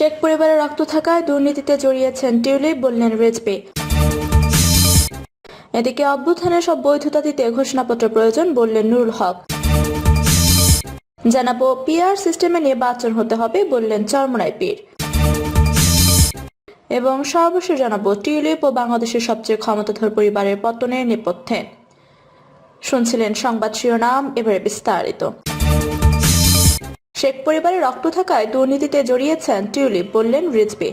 শেখ পরিবারের রক্ত থাকায় দুর্নীতিতে জড়িয়েছেন টিউলিপ বললেন রেজপি এদিকে অভ্যুত্থানের সব বৈধতা দিতে ঘোষণাপত্র প্রয়োজন বললেন নুরুল হক। জানাব, পিআর সিস্টেমে নির্বাচন হতে হবে বললেন চরমনাই পীর। এবং সর্বশেষ জানাব, টিউলিপ ও বাংলাদেশের সবচেয়ে ক্ষমতাধর পরিবারের পতনের নেপথ্যে। শুনছিলেন সংবাদ শিরোনাম, এবারে বিস্তারিত। শেখ পরিবারে রক্ত থাকায় দুর্নীতিতে জড়িয়েছেন টিউলিপ, বললেন রিজবি।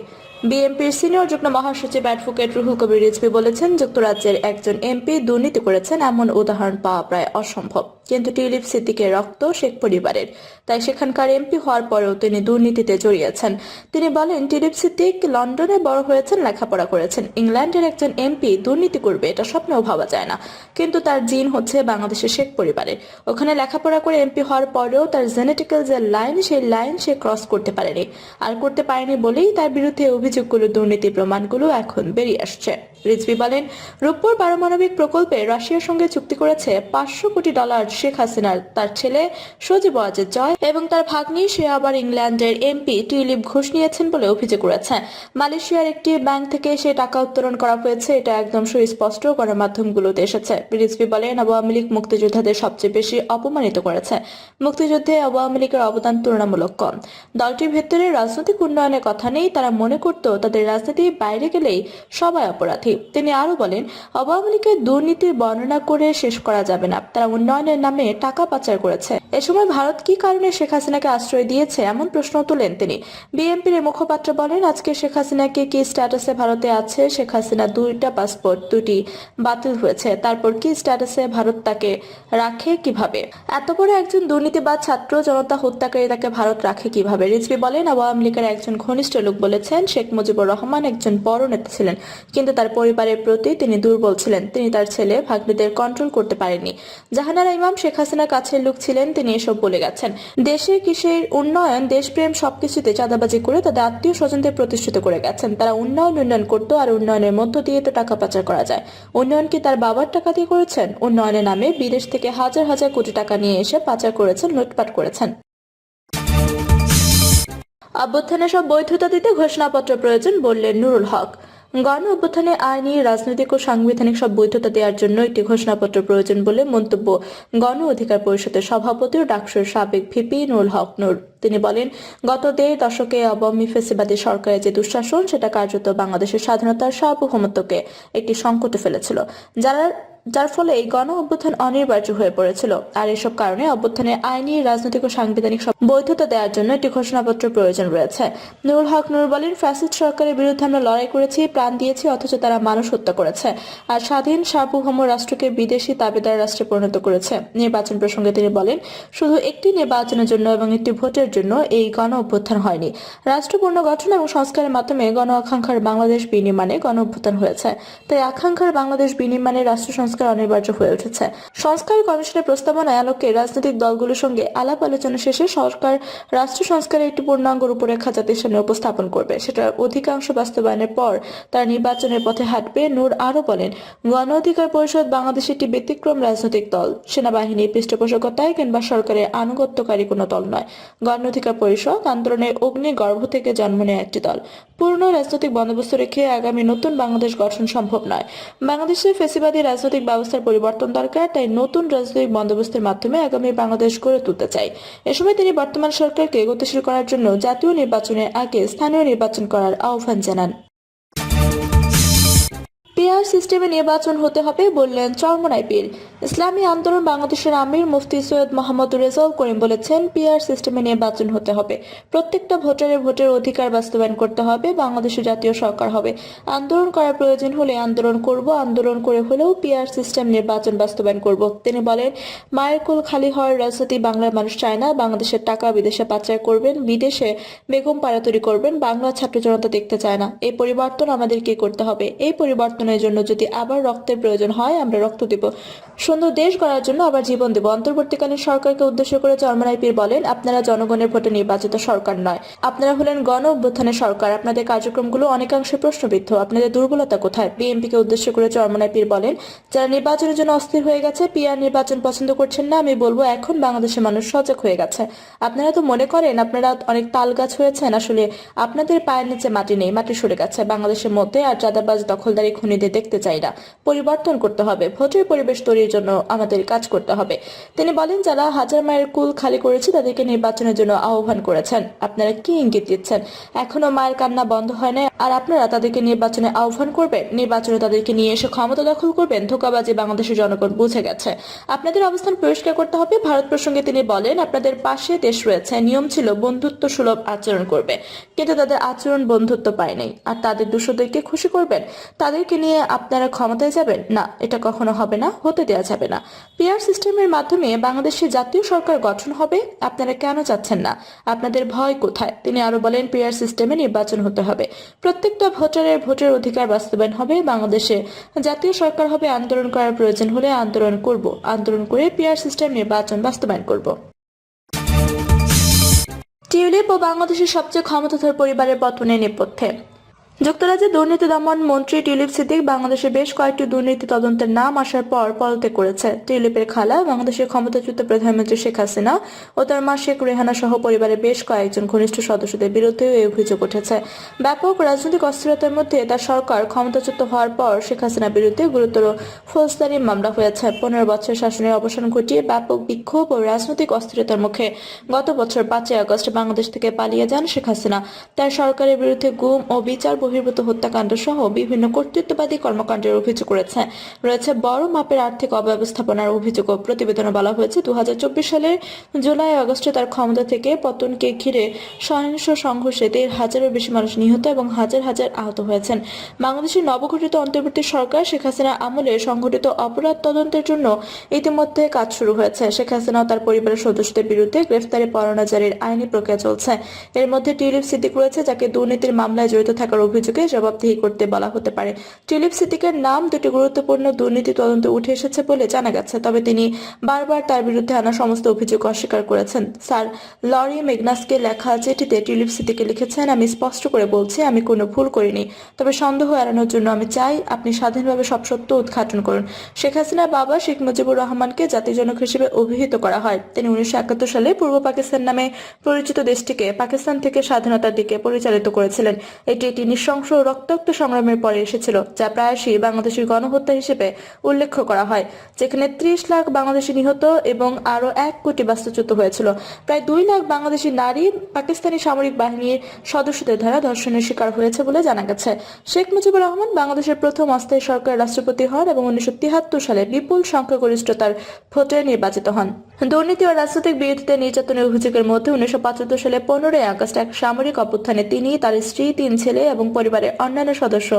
বিএনপির সিনিয়র যুগ্ম মহাসচিব অ্যাডভোকেট রুহুল কবির রিজভি বলেছেন, যুক্তরাজ্যের একজন এমপি দুর্নীতি করেছেন, এমন উদাহরণ পাওয়া প্রায় অসম্ভব। কিন্তু টিউলিপ সিদ্দিকের রক্ত শেখ পরিবারের। তাই সেখানকার এমপি হওয়ার পরেও তিনি দুর্নীতিতে জড়িয়েছেন। তিনি বলেন টিউলিপ সিদ্দিক লন্ডনে বড় হয়েছেন, লেখাপড়া করেছেন। ইংল্যান্ডের একজন এমপি দুর্নীতি করবে, এটা স্বপ্নেও ভাবা যায় না। কিন্তু তার জিন হচ্ছে বাংলাদেশের শেখ পরিবারের ওখানে লেখাপড়া করে এমপি হওয়ার পরেও তার জেনেটিক্যাল যে লাইন, সেই লাইন সে ক্রস করতে পারেনি। আর করতে পারেনি বলেই তার বিরুদ্ধে অভিযোগগুলো, দুর্নীতি প্রমাণগুলো এখন বেরিয়ে আসছে। রিজভি বলেন রূপপুর পারমাণবিক প্রকল্পে রাশিয়ার সঙ্গে চুক্তি করেছে পাঁচশো কোটি ডলার শেখ হাসিনার। তার ছেলে সজীব ওয়াজেদ জয় এবং তার ভাগ্নি সে আবার ইংল্যান্ডের এমপি টিউলিপ ঘোষ নিয়েছেন বলে অভিযোগ করেছে। মালয়েশিয়ার একটি ব্যাংক থেকে সে টাকা উত্তোলন করা হয়েছে, এটা একদম সুস্পষ্ট গণমাধ্যমগুলোতে এসেছে। রিজভি বলেন আওয়ামী লীগ মুক্তিযোদ্ধাদের সবচেয়ে বেশি অপমানিত করেছে। মুক্তিযুদ্ধে আওয়ামী লীগের অবদান তুলনামূলক কম। দলটির ভেতরে রাজনৈতিক উন্নয়নের কথা নেই, তারা মনে করত তাদের রাজনীতি বাইরে গেলেই সবাই অপরাধী। তিনি আরও বলেন আওয়ামী লীগের দুর্নীতির বর্ণনা করে শেষ করা যাবে না। তারা উন্নয়নের নামে টাকা পাচার করেছে। এ সময় ভারত কি কারণে শেখ হাসিনাকে আশ্রয় দিয়েছে এমন প্রশ্ন তোলেন তিনি। বিএনপির মুখপাত্র বলেন, আজকে শেখ হাসিনাকে কি স্ট্যাটাসে ভারতে আছে? শেখ হাসিনা দুইটা পাসপোর্ট দুটি বাতিল হয়েছে। তারপর কি স্ট্যাটাসে ভারত তাকে রাখে কীভাবে? এত বড় একজন দুর্নীতিবাদ ছাত্র, জনতা হত্যাকারী তাকে ভারত রাখে কীভাবে? রিজভি বলেন, আওয়ামী লীগের একজন ঘনিষ্ঠ লোক বলেছেন, শেখ মুজিবুর রহমান একজন বড় নেতা ছিলেন। কিন্তু তার পরিবারের প্রতি তিনি দুর্বল ছিলেন। তিনি তার ছেলে ভাগ্নিদের কন্ট্রোল করতে পারেননি। জাহানারা ইমাম শেখ হাসিনার কাছের লোক ছিলেন, তিনি এসব বলে গেছেন। দেশে কিসের উন্নয়ন, দেশপ্রেম সবকিছুতে চাঁদাবাজি করে তাদের আত্মীয় স্বজনদের প্রতিষ্ঠিত করে গেছেন। তারা উন্নয়ন উন্নয়ন করতো আর উন্নয়নের মধ্য দিয়ে তো টাকা পাচার করা যায়। উন্নয়ন কি তার বাবার টাকা দিয়ে করেছেন? উন্নয়নের নামে বিদেশ থেকে হাজার হাজার কোটি টাকা নিয়ে এসে পাচার করেছেন, লুটপাট করেছেন। অভ্যুত্থানে সব বৈধতা দিতে ঘোষণাপত্র প্রয়োজন বললেন নুরুল হক। গণ অভ্যুত্থানে আইনি রাজনৈতিক ও সাংবিধানিক সব বৈধতা দেওয়ার জন্য একটি ঘোষণাপত্র প্রয়োজন বলে মন্তব্য গণ অধিকার পরিষদের সভাপতি ও ডাকসুর সাবেক ভিপি নুরুল হক নুর। তিনি বলেন, গত দেড় দশকে আওয়ামী ফেসিবাদী সরকারের যে দুঃশাসন, সেটা কার্যত বাংলাদেশের স্বাধীনতার সার্বভৌমত্বকে একটি সংকটে ফেলেছিল। যারা যার ফলে এই গণ অভ্যুত্থান অনিবার্য হয়ে পড়েছিল। আর এসব কারণে অভ্যুত্থানের আইনি রাজনৈতিক ও সাংবিধানিক বৈধতা দেওয়ার জন্য একটি ঘোষণাপত্র প্রয়োজন রয়েছে। নুরুল হক নুর বলেন ফ্যাসিস্ট সরকারের বিরুদ্ধে আমরা লড়াই করেছি, প্রাণ দিয়েছি, অথচ তারা মানুষ হত্যা করেছে। আর স্বাধীন সার্বভৌম রাষ্ট্রকে বিদেশি দাবিদার রাষ্ট্রে পরিণত করেছে। নির্বাচন প্রসঙ্গে তিনি বলেন, শুধু একটি নির্বাচনের জন্য এবং একটি ভোটের জন্য এই গণ অভ্যুত্থান হয়নি। রাষ্ট্র পুনর্গঠন এবং সংস্কারের মাধ্যমে গণ আকাঙ্ক্ষার বাংলাদেশ বিনির্মাণে গণ অভ্যুত্থান হয়েছে। তাই আকাঙ্ক্ষার বাংলাদেশ বিনির্মাণে রাষ্ট্র সংস্কার অনিবার্য হয়ে উঠেছে। সংস্কার কমিশনের প্রস্তাবনায় আলোকে রাজনৈতিক দলগুলোর সঙ্গে আলাপ আলোচনা শেষে সরকার রাষ্ট্র সংস্কারের একটি পূর্ণাঙ্গ রূপরেখা জাতির সামনে উপস্থাপন করবে। সেটার অধিকাংশ বাস্তবায়নের পর তারা নির্বাচনের পথে হাঁটবে, নূর আরও বলেন। গণ অধিকার পরিষদ বাংলাদেশের একটি ব্যতিক্রম রাজনৈতিক দল। সেনাবাহিনীর পৃষ্ঠপোষকতায় কিংবা সরকারের আনুগত্যকারী কোনো দল নয়। গণ অধিকার পরিষদ আন্দোলনের অগ্নি গর্ভ থেকে জন্ম নেয় একটি দল। পূর্ণ রাজনৈতিক বন্দোবস্ত রেখে আগামী নতুন বাংলাদেশ গঠন সম্ভব নয়। বাংলাদেশের ফেসিবাদী রাজনৈতিক ব্যবস্থার পরিবর্তন দরকার, তাই নতুন রাজনৈতিক বন্দোবস্তের মাধ্যমে আগামী বাংলাদেশ গড়ে তুলতে চাই। এ সময় তিনি বর্তমান সরকারকে গতিশীল করার জন্য জাতীয় নির্বাচনের আগে স্থানীয় নির্বাচন করার আহ্বান জানান। সিস্টেমে নির্বাচন হতে হবে বললেন চরমনাই পীর ইসলামী আন্দোলন বাংলাদেশের আমির মুফতি সৈয়দ মোহাম্মদ রেজাউল করিম বলেছেন, পিআর সিস্টেমে নির্বাচন হতে হবে। প্রত্যেকটা ভোটারের ভোটের অধিকার বাস্তবায়ন করতে হবে, বাংলাদেশের জাতীয় সরকার হবে। আন্দোলন করার প্রয়োজন হলে আন্দোলন করব, আন্দোলন করে হলেও পিআর সিস্টেম নির্বাচন বাস্তবায়ন করব। তিনি বলেন, মায়ের কোল খালি হওয়ার রাজনীতি বাংলার মানুষ চায় না, বাংলাদেশের টাকা বিদেশে পাচার করবেন, বিদেশে বেগম পাড়াতরি করবেন বাংলা ছাত্র জনতা দেখতে চায় না। এই পরিবর্তন আমাদেরকে করতে হবে? এই পরিবর্তনের জন্য জন্য যদি আবার রক্তের প্রয়োজন হয় আমরা রক্ত দেব। সুন্দর দেশ গড়ার জন্য আবার জীবন দেব। অন্তর্বর্তীকালীন সরকারকে উদ্দেশ্য করে চরমনাই পীর বলেন, আপনারা জনগণের ভোটে নির্বাচিত সরকার নয়। আপনারা হলেন গণ অভ্যুত্থানের সরকার। আপনাদের কার্যক্রমগুলো অনেকাংশে প্রশ্নবিদ্ধ। আপনাদের দুর্বলতা কোথায়? বিএনপিকে উদ্দেশ্য করে চরমনাই পীর বলেন, যারা নির্বাচনের জন্য অস্থির হয়ে গেছে, পিআর নির্বাচন পছন্দ করছেন না। আমি বলব, এখন বাংলাদেশের মানুষ সজাগ হয়ে গেছে। আপনারা তো মনে করেন, আপনারা অনেক তাল গাছ হয়েছেন। আসলে আপনাদের পায়ের নিচে মাটি নেই, মাটি সরে গেছে। বাংলাদেশের মধ্যে আর চাঁদাবাজ, দখলদারি, খুনিদের দেখতে চাই না। পরিবর্তন করতে হবে। ভোটের পরিবেশ তৈরির জন্য আমাদের কাজ করতে হবে। তিনি বলেন, যারা হাজার মায়ের কুল খালি করেছে, তাদেরকে নির্বাচনের জন্য আহ্বান করেছেন। আপনারা কি ইঙ্গিত দিচ্ছেন? এখনও মায়ের কান্না বন্ধ হয় না আর আপনারা তাদেরকে নির্বাচনে আহ্বান করবেন, নির্বাচনে তাদেরকে নিয়ে এসে ক্ষমতা দখল করবেন, ধোকাবাজি বাংলাদেশের জনগণ বুঝে গেছে। আপনাদের অবস্থান পরিষ্কার করতে হবে, ভারত প্রসঙ্গে তিনি বলেন, আপনাদের পাশে দেশ রয়েছে, নিয়ম ছিল বন্ধুত্ব সুলভ আচরণ করবে। কিন্তু তাদের আচরণ বন্ধুত্ব পায় নাই, আর তাদের দূষদেরকে খুশি করবেন। তাদেরকে নিয়ে আপনারা ক্ষমতায় যাবেন? না, এটা কখনো হবে না, হতে দেওয়া যাবে না। পিআর সিস্টেমের মাধ্যমে বাংলাদেশে জাতীয় সরকার গঠন হবে, আপনারা কেন চাচ্ছেন না? আপনাদের ভয় কোথায়? তিনি আরও বলেন, পিআর সিস্টেমে নির্বাচন হতে হবে। প্রত্যেকটা ভোটারের ভোটের অধিকার বাস্তবায়ন হবে। বাংলাদেশে জাতীয় সরকার হবে, আন্দোলন করার প্রয়োজন হলে আন্দোলন করব। আন্দোলন করে পিআর সিস্টেম নির্বাচন বাস্তবায়ন করব। টিউলিপ ও বাংলাদেশের সবচেয়ে ক্ষমতাধর পরিবারের পতনের নেপথ্যে। যুক্তরাজ্যের দুর্নীতি দমন মন্ত্রী টিউলিপ সিদ্দিক বাংলাদেশে বেশ কয়েকটি দুর্নীতি তদন্তের নাম আসার পর পদত্যাগ করেছে। টিউলিপের খালা বাংলাদেশের ক্ষমতাচ্যুত প্রধানমন্ত্রী শেখ হাসিনা ও তার মা শেখ রেহানা সহ পরিবারের বেশ কয়েকজন ঘনিষ্ঠ সদস্যদের বিরুদ্ধেও এই অভিযোগ উঠেছে। ব্যাপক রাজনৈতিক অস্থিরতার মধ্যে তার সরকার ক্ষমতাচ্যুত হওয়ার পর শেখ হাসিনার বিরুদ্ধে গুরুতর ফৌজদারি মামলা হয়েছে। পনেরো বছর শাসনের অবসান ঘটিয়ে ব্যাপক বিক্ষোভ ও রাজনৈতিক অস্থিরতার মুখে গত বছর পাঁচই আগস্ট বাংলাদেশ থেকে পালিয়ে যান শেখ হাসিনা। তার সরকারের বিরুদ্ধে গুম ও বিচার বহির্ভূত হত্যাকাণ্ড সহ বিভিন্ন কর্তৃত্ববাদী কর্মকাণ্ডের অভিযোগ রয়েছে রয়েছে বড় মাপের আর্থিক অব্যবস্থাপনার অভিযোগ প্রতিবেদনে বলা হয়েছে। দু সালের জুলাই আগস্টে তার ক্ষমতা থেকে পতনকে ঘিরে সহিংস সংঘর্ষে দেড় হাজারের বেশি মানুষ নিহত এবং হাজার হাজার আহত হয়েছেন। বাংলাদেশের নবগঠিত অন্তর্বর্তী সরকার শেখ হাসিনা আমলে সংঘটিত অপরাধ তদন্তের জন্য ইতিমধ্যে কাজ শুরু হয়েছে। শেখ হাসিনা তার পরিবারের সদস্যদের বিরুদ্ধে গ্রেফতারি পরোয়ানা জারির আইনি প্রক্রিয়া চলছে। এর মধ্যে টিউলিপ সিদ্দিক রয়েছে, যাকে দুর্নীতির মামলায় জড়িত থাকার অভিযোগে জবাবদিহি করতে বলা হতে পারে। টিউলিপ সিদ্দিকের নাম দুটি গুরুত্বপূর্ণ দুর্নীতি তদন্তে উঠে এসেছে বলে জানা গেছে, তবে তিনি বারবার তার বিরুদ্ধে আনা সমস্ত অভিযোগ অস্বীকার করেছেন। স্যার লরি মেগনাসকে লেখা চিঠিতে টিউলিপ সিদ্দিকে লিখেছেন, আমি স্পষ্ট করে বলছি, আমি কোনো ভুল করিনি। তবে সন্দেহ এড়ানোর জন্য আমি চাই আপনি স্বাধীনভাবে সব সত্য উদ্ঘাটন করুন। শেখ হাসিনার বাবা শেখ মুজিবুর রহমানকে জাতিজনক হিসেবে অভিহিত করা হয়। তিনি উনিশশো একাত্তর সালে পূর্ব পাকিস্তান নামে পরিচিত দেশটিকে পাকিস্তান থেকে স্বাধীনতার দিকে পরিচালিত করেছিলেন। এটি একটি নৃশংস রক্তাক্ত সংগ্রামের পরে এসেছিল, যা প্রায়শই বাংলাদেশের গণহত্যা হিসেবে উল্লেখ করা হয়, যেখানে ত্রিশ লাখ বাংলাদেশি নিহত এবং আরও এক কোটি বাস্তুচ্যুত হয়েছিল। প্রায় দুই লাখ বাংলাদেশি নারী পাকিস্তানি সামরিক বাহিনীর সদস্যদের দ্বারা ধর্ষণের শিকার হয়েছে বলে জানা গেছে। শেখ মুজিবুর রহমান বাংলাদেশের প্রথম অস্থায়ী সরকারের রাষ্ট্রপতি হন এবং উনিশশো তিয়াত্তর সালে বিপুল সংখ্যাগরিষ্ঠতার ভোটে নির্বাচিত হন। দুর্নীতি ও রাজনৈতিক বিরোধিতা নির্যাতনের অভিযোগের মধ্যে উনিশশো পঁচাত্তর সালে পনেরোই আগস্ট এক সামরিক অভ্যুত্থানে তিনি, তার স্ত্রী, তিন ছেলে এবং পরিবারের অন্যান্য সদস্য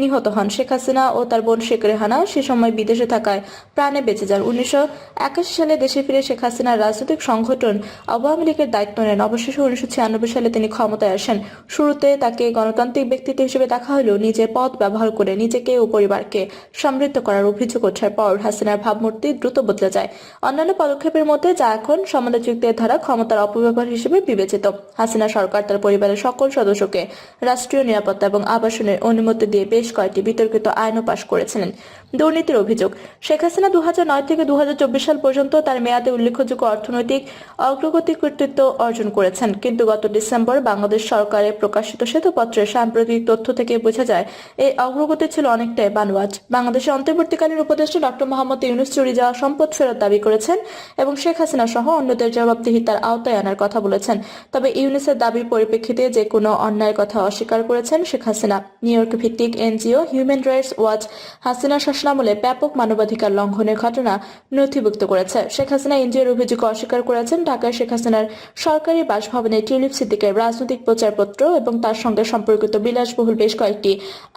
নিহত হন। শেখ হাসিনা ও তার বোন শেখ রেহানা সে সময় বিদেশে থাকায় প্রাণে বেঁচে যান। উনিশশো একাশি সালে দেশে ফিরে শেখ হাসিনার রাজনৈতিক সংগঠন আওয়ামী লীগের দায়িত্ব নেন। অবশেষে উনিশশো ছিয়ানব্বই সালে তিনি ক্ষমতায় আসেন। শুরুতে তাকে গণতান্ত্রিক ব্যক্তিত্ব হিসেবে দেখা হলেও নিজের পদ ব্যবহার করে নিজেকে ও পরিবারকে সমৃদ্ধ করার অভিযোগ ওঠার পর হাসিনার ভাবমূর্তি দ্রুত বদলে যায়। অন্যান্য পদক্ষেপের মধ্যে যা এখন সমালোচকদের দ্বারা ক্ষমতার অপব্যবহার হিসেবে বিবেচিত। হাসিনা সরকার তার পরিবারের সকল সদস্যকে রাষ্ট্রীয় নিরাপত্তা এবং আবাসনের অনুমতি দিয়ে বেশ কয়েকটি বিতর্কিত আইনও পাশ করেছিলেন। দুর্নীতির অভিযোগ, শেখ হাসিনা দু থেকে দু হাজার চব্বিশ সাল পর্যন্ত তার মেয়াদে উল্লেখযোগ্য অর্থনৈতিক অগ্রগতি কর্তৃত্ব অর্জন করেছেন। কিন্তু গত ডিসেম্বর বাংলাদেশ সরকারের প্রকাশিত শ্বেতপত্রের সাম্প্রতিক তথ্য থেকে বোঝা যায়, এই অগ্রগতি ছিল অনেকটাই বানোয়াজ বাংলাদেশের অন্তর্বর্তীকালীন উপদেষ্টা ডক্টর মোহাম্মদ ইউনুস চুরি যাওয়া সম্পদ ফেরত দাবি করেছেন এবং শেখ হাসিনা সহ অন্যদের জবাবদিহিতার আওতায় আনার কথা বলেছেন। তবে ইউনুসের দাবির পরিপ্রেক্ষিতে যে কোনো অন্যায়ের কথা অস্বীকার করেছেন শেখ হাসিনা। নিউ ইয়র্ক ভিত্তিক NGO human rights watch Hasina শাসনামলে ব্যাপক মানবাধিকার লঙ্ঘনের ঘটনা নথিভুক্ত করেছে। শেখ হাসিনা এনজিওর অভিযোগ অস্বীকার করেছেন ঢাকায় শেখ হাসিনার সরকারি বাসভবনে টিউলিপ সিদ্দিকের রাজনৈতিক প্রচারপত্র এবং তার সঙ্গে সম্পর্কিত বিলাসবহুল বেশ কয়েকটি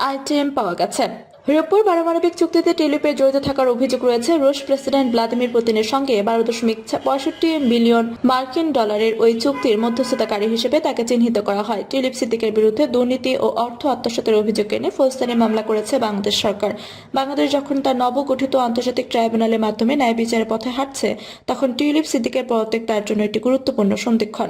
আইটেম পাওয়া গেছে। রূপপুর পারমাণবিক চুক্তিতে টিলিপের জড়িত থাকার অভিযোগ রয়েছে, রুশ প্রেসিডেন্ট ভ্লাদিমির পুতিনের সঙ্গে বারো দশমিক পঁয়ষট্টি বিলিয়ন মার্কিন ডলারের ওই চুক্তির মধ্যস্থতাকারী হিসেবে তাকে চিহ্নিত করা হয়। টিলিপ সিদ্দিকের বিরুদ্ধে দুর্নীতি ও অর্থ আত্মসাতের অভিযোগ এনে ফৌজদারি মামলা করেছে বাংলাদেশ সরকার। বাংলাদেশ যখন তার নবগঠিত আন্তর্জাতিক ট্রাইব্যুনালের মাধ্যমে ন্যায় বিচারের পথে হাঁটছে, তখন টিউলিপ সিদ্দিকের পদত্যাগ তার জন্য একটি গুরুত্বপূর্ণ সন্ধিক্ষণ।